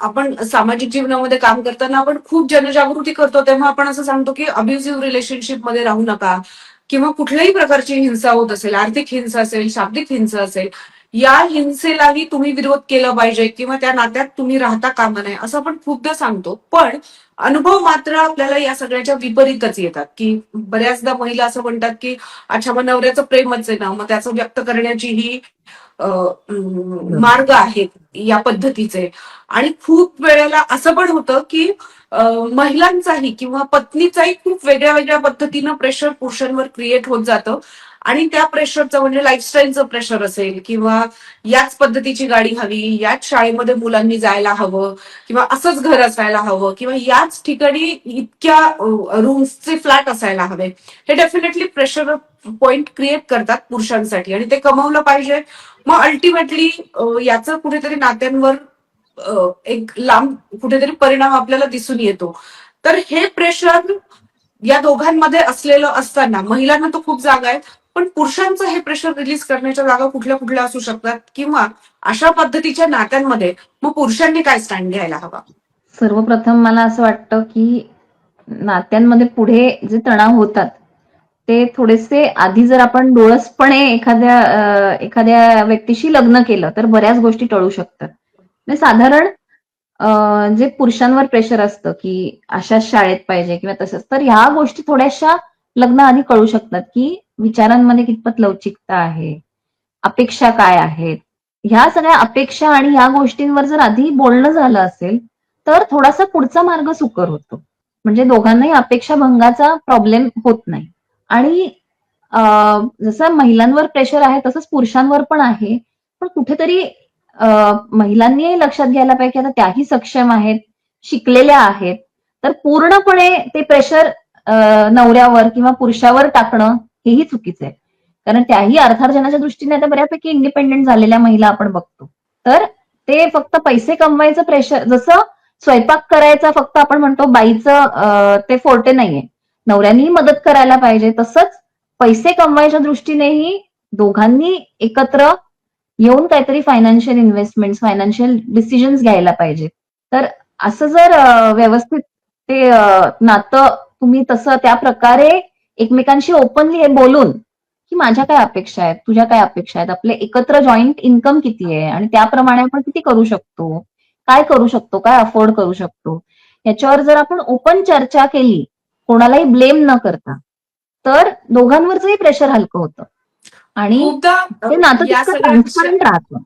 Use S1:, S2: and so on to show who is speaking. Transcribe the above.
S1: आपण सामाजिक जीवनामध्ये काम करताना आपण खूप जनजागृती करतो तेव्हा आपण असं सांगतो की अब्युझिव्ह रिलेशनशिपमध्ये राहू नका. किंवा कुठल्याही प्रकारची हिंसा होत असेल आर्थिक हिंसा असेल शाब्दिक हिंसा असेल या हिंसेलाही तुम्ही विरोध केला पाहिजे किंवा त्या नात्यात तुम्ही राहता कामा नये असं आपण खूपदा सांगतो. पण अनुभव मात्र आपल्याला या सगळ्याच्या विपरीतच येतात की बऱ्याचदा महिला असं म्हणतात की अच्छा मग नवऱ्याचं प्रेमच आहे ना मग त्याचं व्यक्त करण्याची ही मार्ग आहेत या पद्धतीचे. आणि खूप वेळेला असं पण होतं की महिलांचाही किंवा पत्नीचाही खूप वेगळ्या वेगळ्या पद्धतीनं प्रेशर पुरुषांवर क्रिएट होत जातं. आणि त्या प्रेशरचं म्हणजे लाईफस्टाईलचं प्रेशर असेल किंवा याच पद्धतीची गाडी हवी याच शाळेमध्ये मुलांनी जायला हवं किंवा असंच घर असायला हवं किंवा याच ठिकाणी इतक्या रूम्सचे फ्लॅट असायला हवे. हे डेफिनेटली प्रेशर पॉइंट क्रिएट करतात पुरुषांसाठी आणि ते कमवलं पाहिजे. मग अल्टिमेटली याचं कुठेतरी नात्यांवर एक लांब कुठेतरी परिणाम आपल्याला दिसून येतो. तर हे प्रेशर या दोघांमध्ये असलेलं असताना महिलांना तो खूप जागा आहे पण पुरुषांचं हे प्रेशर रिलीज करण्याच्या जागा कुठल्या कुठल्या असू शकतात? किंवा अशा पद्धतीच्या नात्यांमध्ये मग पुरुषांनी काय स्टँड घ्यायला हवा?
S2: सर्वप्रथम मला असं वाटतं की नात्यांमध्ये पुढे जे तणाव होतात ते थोडेसे आधी जर आपण डोळसपणे एखाद्या एखाद्या व्यक्तीशी लग्न केलं तर बऱ्याच गोष्टी टळू शकतात. म्हणजे साधारण जे पुरुषांवर प्रेशर असतं की अशाच शाळेत पाहिजे किंवा तसंच तर ह्या गोष्टी थोड्याशा लग्न आधी कळू शकतात की विचारांमध्ये कितपत लवचिकता आहे अपेक्षा काय आहेत. ह्या सगळ्या अपेक्षा आणि ह्या गोष्टींवर जर आधी बोलणं झालं असेल तर थोडासा पुढचा मार्ग सुकर होतो. म्हणजे दोघांनाही अपेक्षा भंगाचा प्रॉब्लेम होत नाही. आणि जसं महिलांवर प्रेशर आहे तसंच पुरुषांवर पण आहे. पण कुठेतरी महिलांनीही महिलांनी लक्षात घ्यायला पाहिजे की आता त्याही सक्षम आहेत शिकलेल्या आहेत. तर पूर्णपणे ते प्रेशर नवऱ्यावर किंवा पुरुषावर टाकणं हेही चुकीचं आहे. कारण त्याही अर्थार्जनाच्या दृष्टीने आता बऱ्यापैकी इंडिपेंडेंट झालेल्या महिला आपण बघतो. तर ते फक्त पैसे कमवायचं प्रेशर जसं स्वयंपाक करायचा फक्त आपण म्हणतो बाईचं ते फोर्टे नाहीये. नवऱ्यांनीही मदत करायला पाहिजे. तसंच पैसे कमवायच्या दृष्टीनेही दोघांनी एकत्र येऊन काहीतरी फायनान्शियल इन्व्हेस्टमेंट फायनान्शियल डिसिजन्स घ्यायला पाहिजे. तर असं जर व्यवस्थित ते नातं तुम्ही तसं त्या प्रकारे एकमेकांशी ओपनली हे बोलून की माझ्या काय अपेक्षा आहेत तुझ्या काय अपेक्षा आहेत आपले एकत्र जॉईंट इन्कम किती आहे आणि त्याप्रमाणे आपण किती करू शकतो काय करू शकतो काय अफोर्ड करू शकतो. याच्यावर जर आपण ओपन चर्चा केली कोणालाही ब्लेम न करता तर दोघांवरचंही प्रेशर हलकं होतं. आणि ते नातं राहतं.